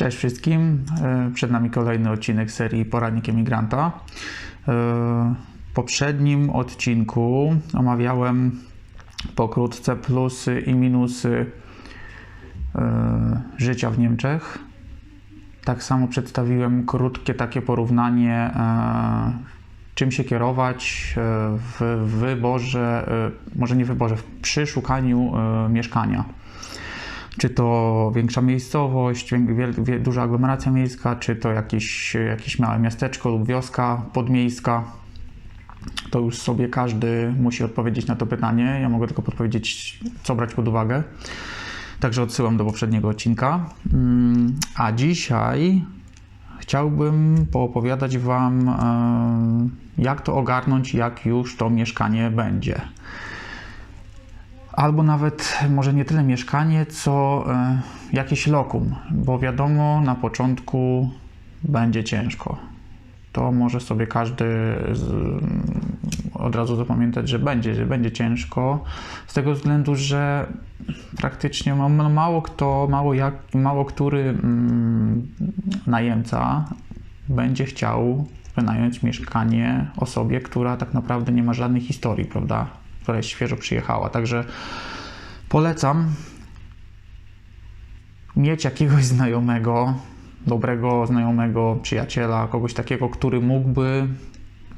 Cześć wszystkim. E, Przed nami kolejny odcinek serii Poradnik Emigranta. E, W poprzednim odcinku omawiałem pokrótce plusy i minusy e, życia w Niemczech. Tak samo przedstawiłem krótkie takie porównanie, czym się kierować w wyborze, może nie w wyborze, przy szukaniu e, mieszkania czy to większa miejscowość, duża aglomeracja miejska, czy to jakieś, jakieś małe miasteczko lub wioska podmiejska. To już sobie każdy musi odpowiedzieć na to pytanie. Ja mogę tylko podpowiedzieć, co brać pod uwagę. Także odsyłam do poprzedniego odcinka. Mm, A dzisiaj chciałbym poopowiadać Wam, jak to ogarnąć, jak już to mieszkanie będzie albo nawet może nie tyle mieszkanie, co e, jakieś lokum, bo wiadomo, na początku będzie ciężko. To może sobie każdy z, od razu zapamiętać, że będzie, że będzie ciężko, z tego względu, że praktycznie ma- mało kto, mało, jak, mało który mm, najemca będzie chciał wynająć mieszkanie osobie, która tak naprawdę nie ma żadnej historii, prawda? Która jest świeżo przyjechała. Także polecam mieć jakiegoś znajomego, dobrego znajomego, przyjaciela, kogoś takiego, który mógłby,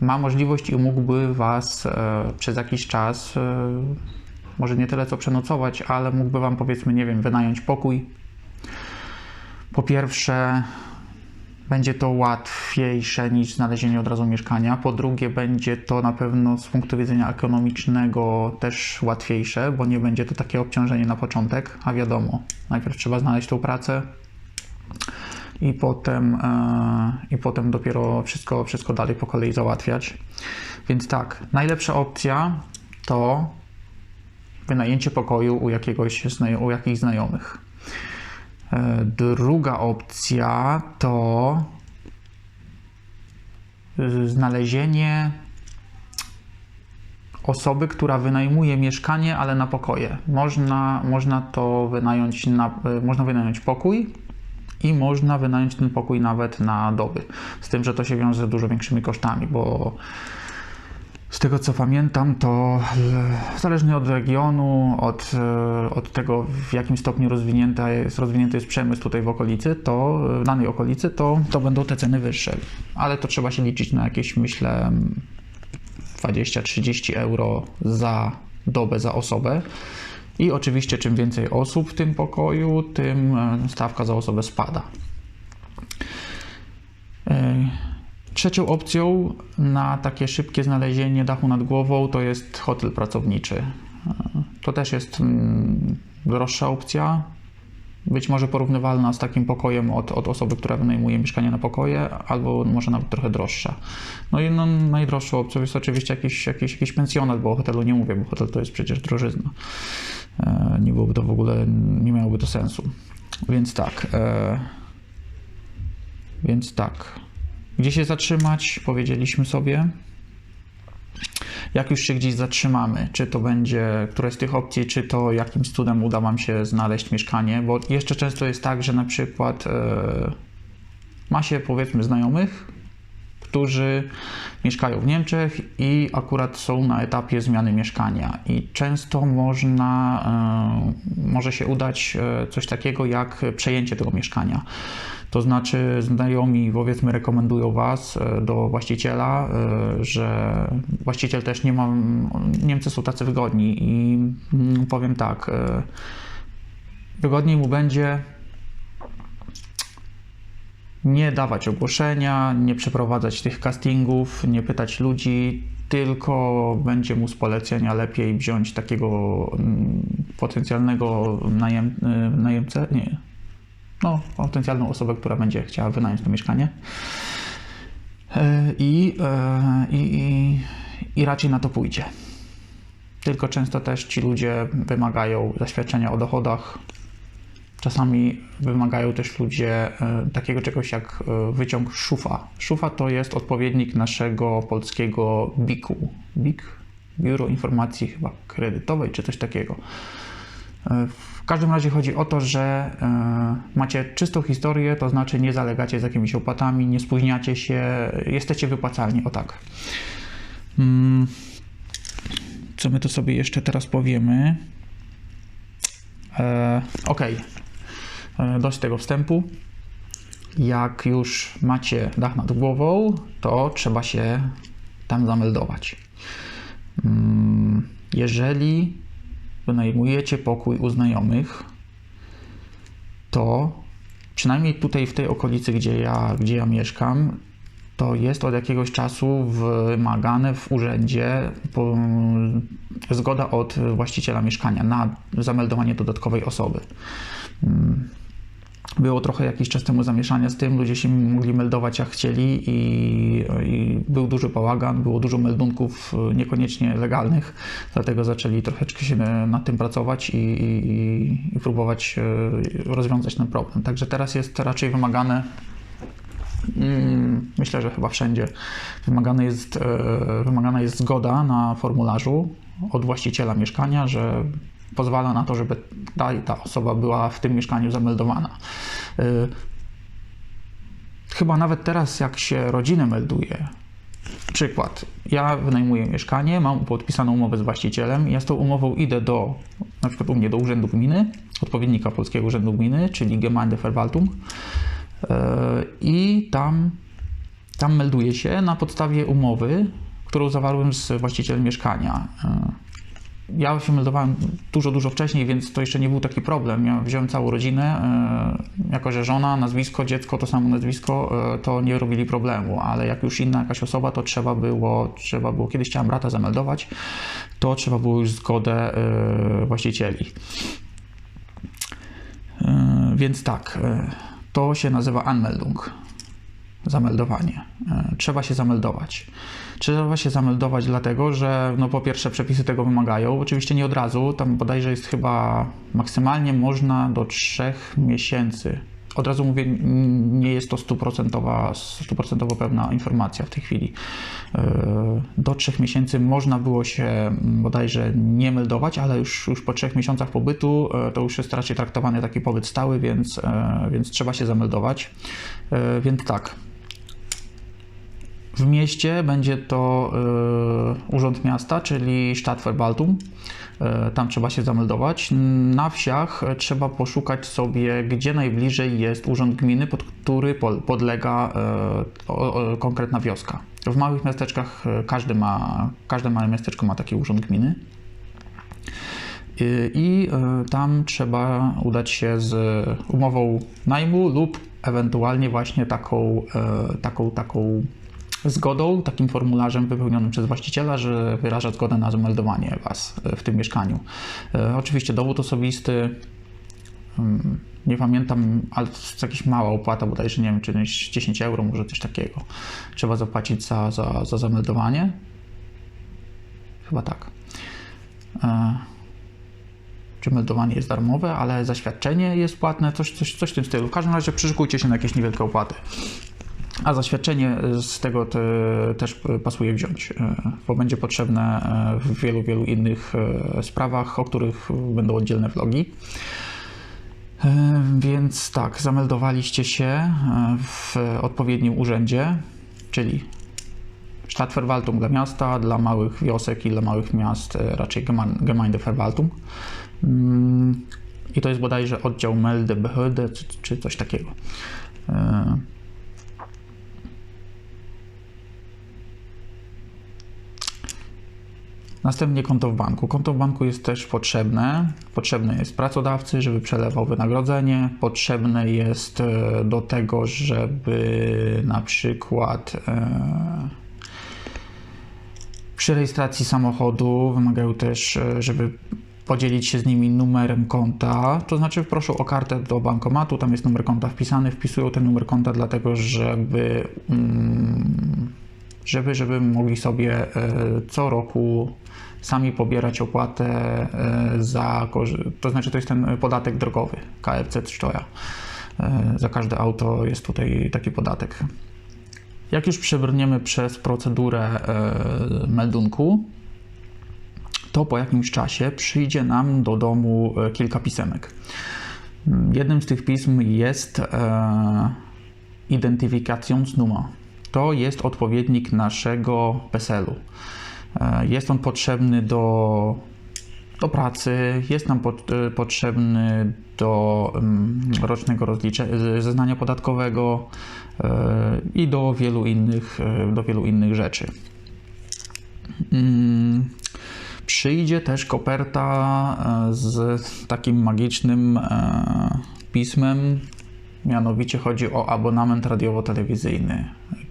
ma możliwość i mógłby Was e, przez jakiś czas, e, może nie tyle co przenocować, ale mógłby Wam powiedzmy, nie wiem, wynająć pokój. Po pierwsze, będzie to łatwiejsze niż znalezienie od razu mieszkania. Po drugie, będzie to na pewno z punktu widzenia ekonomicznego też łatwiejsze, bo nie będzie to takie obciążenie na początek, a wiadomo, najpierw trzeba znaleźć tą pracę i potem, e, i potem dopiero wszystko, wszystko dalej po kolei załatwiać. Więc tak, najlepsza opcja to wynajęcie pokoju u jakiegoś u jakichś znajomych. E, Druga opcja to znalezienie osoby, która wynajmuje mieszkanie, ale na pokoje. Można, można to wynająć, na, y, można wynająć pokój i można wynająć ten pokój nawet na doby. Z tym, że to się wiąże z dużo większymi kosztami, bo z tego co pamiętam, to e, zależnie od regionu, od, e, od tego w jakim stopniu rozwinięta jest, rozwinięty jest przemysł tutaj w okolicy, to w danej okolicy, to, to będą te ceny wyższe. Ale to trzeba się liczyć na jakieś, myślę, 20-30 euro za dobę, za osobę. I oczywiście, czym więcej osób w tym pokoju, tym e, stawka za osobę spada. E, Trzecią opcją na takie szybkie znalezienie dachu nad głową to jest hotel pracowniczy. To też jest mm, droższa opcja, być może porównywalna z takim pokojem od, od osoby, która wynajmuje mieszkanie na pokoje, albo może nawet trochę droższa. No i no, najdroższą opcją jest oczywiście jakiś, jakiś, jakiś pensjonat, bo o hotelu nie mówię, bo hotel to jest przecież drożyzna. E, Nie byłoby to w ogóle, nie miałoby to sensu. Więc tak. e, Więc tak. Gdzie się zatrzymać? Powiedzieliśmy sobie. Jak już się gdzieś zatrzymamy, czy to będzie któraś z tych opcji, czy to jakimś cudem uda Wam się znaleźć mieszkanie, bo jeszcze często jest tak, że na przykład e, ma się powiedzmy znajomych, którzy mieszkają w Niemczech i akurat są na etapie zmiany mieszkania. I często można, e, może się udać e, coś takiego jak przejęcie tego mieszkania. To znaczy, znajomi powiedzmy rekomendują Was e, do właściciela, e, że właściciel też nie ma. Niemcy są tacy wygodni i mm, powiem tak. e, Wygodniej mu będzie nie dawać ogłoszenia, nie przeprowadzać tych castingów, nie pytać ludzi, tylko będzie mu z polecenia lepiej wziąć takiego mm, potencjalnego najem, najemcę, nie, no, potencjalną osobę, która będzie chciała wynająć to mieszkanie. E, I, e, i, i, I raczej na to pójdzie. Tylko często też ci ludzie wymagają zaświadczenia o dochodach. Czasami wymagają też ludzie e, takiego czegoś jak wyciąg szufa. Szufa to jest odpowiednik naszego polskiego BIK-u. BIK? Biuro Informacji chyba Kredytowej, czy coś takiego. E, W każdym razie chodzi o to, że e, macie czystą historię, to znaczy nie zalegacie z jakimiś opłatami, nie spóźniacie się, jesteście wypłacalni, o tak. Mm, Co my tu sobie jeszcze teraz powiemy? E, ok, dość tego wstępu. Jak już macie dach nad głową, to trzeba się tam zameldować. Mm, Jeżeli wynajmujecie pokój u znajomych, to przynajmniej tutaj w tej okolicy, gdzie ja, gdzie ja mieszkam, to jest od jakiegoś czasu wymagane w urzędzie po, zgoda od właściciela mieszkania na zameldowanie dodatkowej osoby. Było trochę jakiś czas temu zamieszania z tym, ludzie się mogli meldować jak chcieli i, i był duży bałagan, było dużo meldunków e, niekoniecznie legalnych, dlatego zaczęli troszeczkę się nad tym pracować i, i, i próbować e, rozwiązać ten problem. Także teraz jest raczej wymagane Mm, Myślę, że chyba wszędzie jest, e, wymagana jest zgoda na formularzu od właściciela mieszkania, że pozwala na to, żeby i ta osoba była w tym mieszkaniu zameldowana. E, Chyba nawet teraz, jak się rodzinę melduje, przykład, ja wynajmuję mieszkanie, mam podpisaną umowę z właścicielem, ja z tą umową idę do, na przykład u mnie do Urzędu Gminy, odpowiednika Polskiego Urzędu Gminy, czyli Gemeindeverwaltung, E, i tam, tam melduję się na podstawie umowy, którą zawarłem z właścicielem mieszkania. Ja się meldowałem dużo, dużo wcześniej, więc to jeszcze nie był taki problem. Ja wziąłem całą rodzinę, e, jako że żona, nazwisko, dziecko, to samo nazwisko, e, to nie robili problemu, ale jak już inna jakaś osoba, to trzeba było, trzeba było, kiedyś chciałem brata zameldować, to trzeba było już zgodę e, właścicieli. Więc tak, to się nazywa Anmeldung. Zameldowanie. E, Trzeba się zameldować. Trzeba się zameldować dlatego, że no po pierwsze przepisy tego wymagają. Oczywiście nie od razu, tam bodajże jest chyba maksymalnie można do 3 miesięcy. Od razu mówię, nie jest to stuprocentowa, stuprocentowo pewna informacja w tej chwili. E, Do 3 miesięcy można było się bodajże nie meldować, ale już, już po 3 miesiącach pobytu e, to już jest raczej traktowany taki pobyt stały, więc, więc trzeba się zameldować. Więc tak, w mieście będzie to e, Urząd Miasta, czyli Stadtverwaltung. E, Tam trzeba się zameldować. Na wsiach trzeba poszukać sobie, gdzie najbliżej jest Urząd Gminy, pod który po- podlega e, o- o- konkretna wioska. W małych miasteczkach każdy ma, każde małe miasteczko ma taki Urząd Gminy. I- tam trzeba udać się z umową najmu lub ewentualnie właśnie taką, taką, taką zgodą, takim formularzem wypełnionym przez właściciela, że wyraża zgodę na zameldowanie Was e, w tym mieszkaniu. E, Oczywiście dowód osobisty, mm, nie pamiętam, ale to jest jakaś mała opłata, bodajże nie wiem, czy 10 euro, może coś takiego. Trzeba zapłacić za, za, za zameldowanie. Chyba tak. E, czy meldowanie jest darmowe, ale zaświadczenie jest płatne, coś, coś, coś w tym stylu. W każdym razie przyszykujcie się na jakieś niewielkie opłaty. A zaświadczenie z tego te, też pasuje wziąć, e, bo będzie potrzebne e, w wielu, wielu innych e, sprawach, o których będą oddzielne vlogi. E, Więc tak, zameldowaliście się e, w odpowiednim urzędzie, czyli Stadtverwaltung dla miasta, dla małych wiosek i dla małych miast e, raczej Gemeindeverwaltung. Mm, I to jest bodajże oddział Meldebehörde czy coś takiego. Następnie konto w banku. Konto w banku jest też potrzebne. Potrzebne jest pracodawcy, żeby przelewał wynagrodzenie. Potrzebne jest e, do tego, żeby na przykład e, przy rejestracji samochodu wymagają też, e, żeby podzielić się z nimi numerem konta. To znaczy proszą o kartę do bankomatu, tam jest numer konta wpisany, wpisują ten numer konta dlatego, żeby mm, żeby, żeby mogli sobie e, co roku sami pobierać opłatę e, za, to znaczy to jest ten podatek drogowy, KFC Steuer. E, Za każde auto jest tutaj taki podatek. Jak już przebrniemy przez procedurę meldunku, to po jakimś czasie przyjdzie nam do domu kilka pisemek. Jednym z tych pism jest e, Identyfikationsnummer. To jest odpowiednik naszego PESEL-u. E, Jest on potrzebny do, do pracy, jest nam pot, e, potrzebny do mm, rocznego rozliczenia, zeznania podatkowego e, i do wielu innych, do wielu innych rzeczy. Mm, Przyjdzie też koperta z takim magicznym pismem, mianowicie chodzi o abonament radiowo-telewizyjny.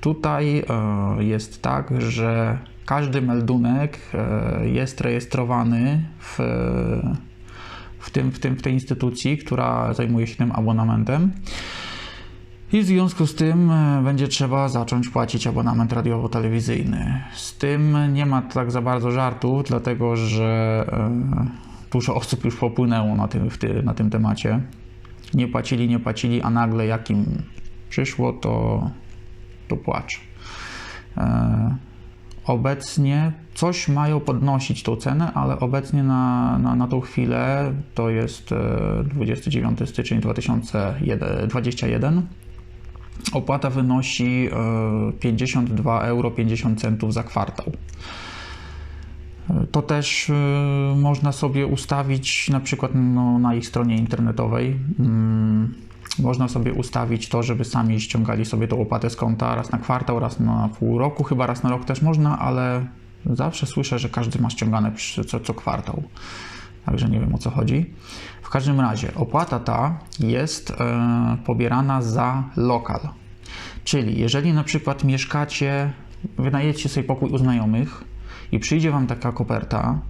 Tutaj e, jest tak, że każdy meldunek e, jest rejestrowany w, w, tym, w, tym, w tej instytucji, która zajmuje się tym abonamentem. I w związku z tym e, będzie trzeba zacząć płacić abonament radiowo-telewizyjny. Z tym nie ma tak za bardzo żartów, dlatego że dużo osób już popłynęło na tym, na tym temacie. Nie płacili, nie płacili, a nagle jak im przyszło, to, to płacz. E, Obecnie coś mają podnosić tą cenę, ale obecnie na, na, na tą chwilę to jest e, 29 styczeń 2021. Opłata wynosi e, 52 euro 50 centów za kwartał. To też e, można sobie ustawić na przykład no, na ich stronie internetowej. Mm, Można sobie ustawić to, żeby sami ściągali sobie tą opłatę z konta raz na kwartał, raz na pół roku, chyba raz na rok też można, ale zawsze słyszę, że każdy ma ściągane co, co kwartał. Także nie wiem o co chodzi. W każdym razie opłata ta jest e, pobierana za lokal. Czyli jeżeli na przykład mieszkacie, wynajecie sobie pokój u znajomych i przyjdzie Wam taka koperta,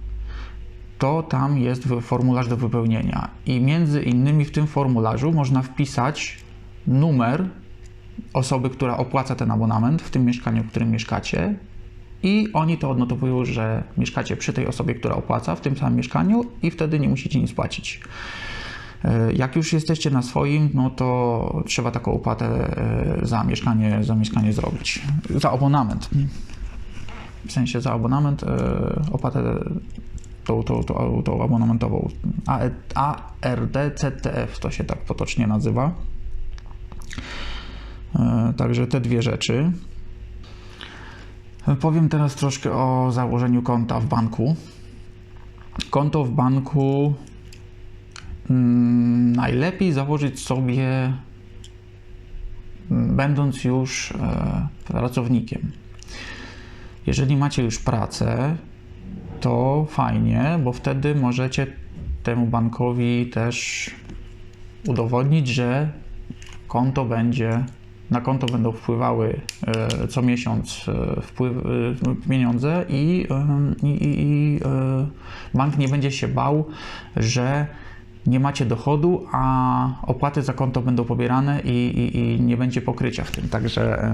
to tam jest formularz do wypełnienia. I między innymi w tym formularzu można wpisać numer osoby, która opłaca ten abonament w tym mieszkaniu, w którym mieszkacie. I oni to odnotowują, że mieszkacie przy tej osobie, która opłaca w tym samym mieszkaniu, i wtedy nie musicie nic płacić. E, Jak już jesteście na swoim, no to trzeba taką opłatę e, za mieszkanie, za mieszkanie zrobić. Za abonament. W sensie za abonament, e, opłatę tą, tą, tą, tą abonamentową. ARDCTF to się tak potocznie nazywa. E, Także te dwie rzeczy. Powiem teraz troszkę o założeniu konta w banku. Konto w banku mm, najlepiej założyć sobie, mm, będąc już e, pracownikiem. Jeżeli macie już pracę, to fajnie, bo wtedy możecie temu bankowi też udowodnić, że konto będzie, na konto będą wpływały e, co miesiąc e, e, pieniądze i, i, i, bank nie będzie się bał, że nie macie dochodu, a opłaty za konto będą pobierane i, i, i nie będzie pokrycia w tym. Także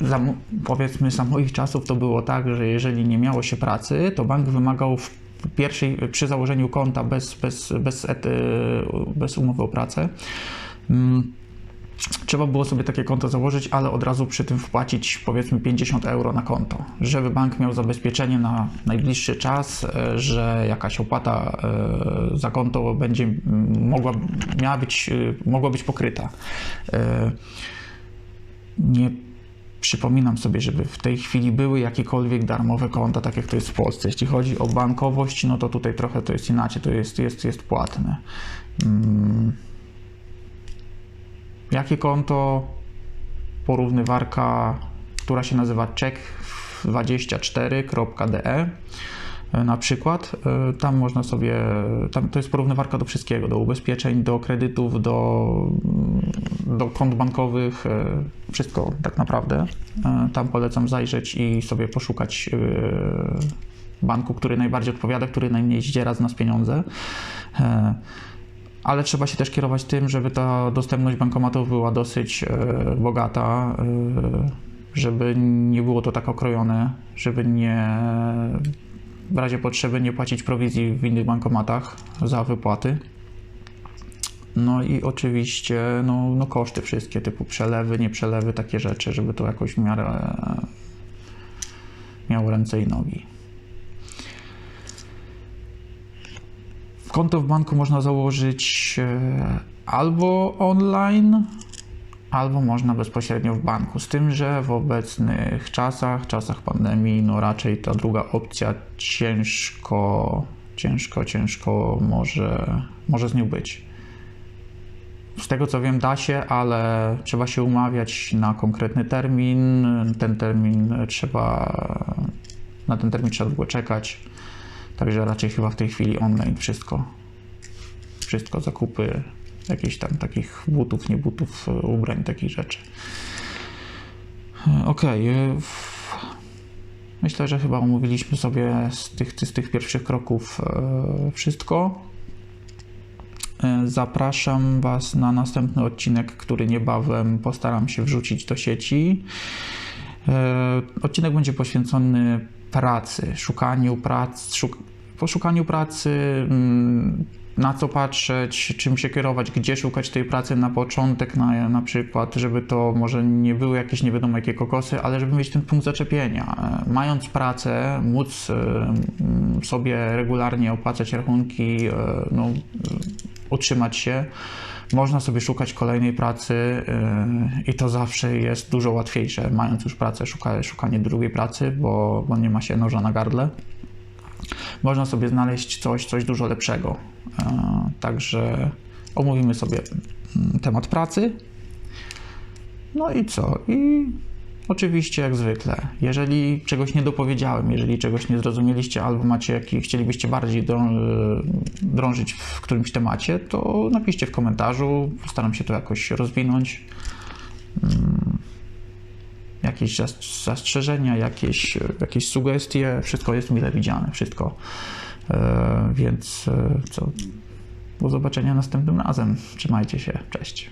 za, powiedzmy za moich czasów to było tak, że jeżeli nie miało się pracy, to bank wymagał w pierwszej, przy założeniu konta bez, bez, bez, ety, bez umowy o pracę, mm, trzeba było sobie takie konto założyć, ale od razu przy tym wpłacić powiedzmy 50 euro na konto, żeby bank miał zabezpieczenie na najbliższy czas, e, że jakaś opłata e, za konto będzie mogła, miała być, e, mogła być pokryta. Nie przypominam sobie, żeby w tej chwili były jakiekolwiek darmowe konta, tak jak to jest w Polsce. Jeśli chodzi o bankowość, no to tutaj trochę to jest inaczej, to jest, jest, jest płatne. Mm. Jakie konto? Porównywarka, która się nazywa check24.de e, na przykład. E, Tam można sobie, tam to jest porównywarka do wszystkiego, do ubezpieczeń, do kredytów, do, do kont bankowych, e, wszystko tak naprawdę. E, Tam polecam zajrzeć i sobie poszukać e, banku, który najbardziej odpowiada, który najmniej zdziera z nas pieniądze. E, ale trzeba się też kierować tym, żeby ta dostępność bankomatów była dosyć e, bogata, e, żeby nie było to tak okrojone, żeby nie w razie potrzeby nie płacić prowizji w innych bankomatach za wypłaty. No i oczywiście no, no koszty wszystkie, typu przelewy, nieprzelewy, takie rzeczy, żeby to jakoś w miarę miało ręce i nogi. Konto w banku można założyć e, albo online, albo można bezpośrednio w banku. Z tym, że w obecnych czasach, czasach pandemii, no raczej ta druga opcja ciężko, ciężko, ciężko może, może z nią być. Z tego co wiem, da się, ale trzeba się umawiać na konkretny termin. Ten termin trzeba, na ten termin trzeba długo czekać. Także raczej chyba w tej chwili online wszystko. Wszystko, zakupy jakichś tam takich butów, nie butów, ubrań, takich rzeczy. Okej. y, w- Myślę, że chyba omówiliśmy sobie z tych, z tych pierwszych kroków e, wszystko. E, Zapraszam Was na następny odcinek, który niebawem postaram się wrzucić do sieci. E, Odcinek będzie poświęcony pracy, szukaniu pracy, szuk poszukaniu pracy, mm, na co patrzeć, czym się kierować, gdzie szukać tej pracy na początek, na, na przykład, żeby to może nie były jakieś nie wiadomo jakie kokosy, ale żeby mieć ten punkt zaczepienia. E, Mając pracę, móc e, sobie regularnie opłacać rachunki, e, no, utrzymać się, można sobie szukać kolejnej pracy i to zawsze jest dużo łatwiejsze, mając już pracę, szuka, szukanie drugiej pracy, bo, bo nie ma się noża na gardle. Można sobie znaleźć coś, coś dużo lepszego. Yy, Także omówimy sobie mm, temat pracy. No i co? I oczywiście, jak zwykle, jeżeli czegoś nie dopowiedziałem, jeżeli czegoś nie zrozumieliście, albo macie jakiś, chcielibyście bardziej drą, drążyć w którymś temacie, to napiszcie w komentarzu. Postaram się to jakoś rozwinąć. Jakieś zas- zastrzeżenia, jakieś, jakieś sugestie, wszystko jest mile widziane, wszystko. E, Więc e, co? Do zobaczenia następnym razem. Trzymajcie się. Cześć.